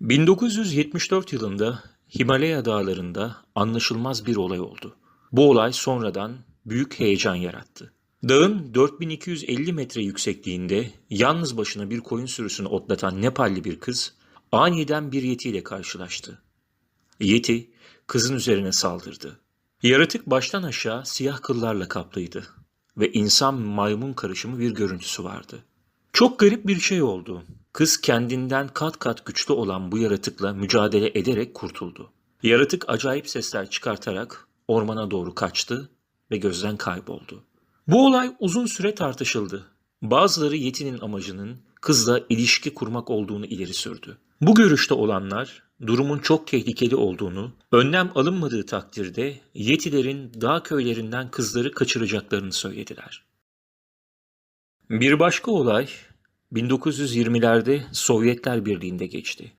1974 yılında Himalaya dağlarında anlaşılmaz bir olay oldu. Bu olay sonradan büyük heyecan yarattı. Dağın 4250 metre yüksekliğinde yalnız başına bir koyun sürüsünü otlatan Nepalli bir kız aniden bir yetiyle karşılaştı. Yeti kızın üzerine saldırdı. Yaratık baştan aşağı siyah kıllarla kaplıydı ve insan maymun karışımı bir görüntüsü vardı. Çok garip bir şey oldu. Kız kendinden kat kat güçlü olan bu yaratıkla mücadele ederek kurtuldu. Yaratık acayip sesler çıkartarak ormana doğru kaçtı ve gözden kayboldu. Bu olay uzun süre tartışıldı. Bazıları Yeti'nin amacının kızla ilişki kurmak olduğunu ileri sürdü. Bu görüşte olanlar durumun çok tehlikeli olduğunu, önlem alınmadığı takdirde Yetilerin dağ köylerinden kızları kaçıracaklarını söylediler. Bir başka olay 1920'lerde Sovyetler Birliği'nde geçti.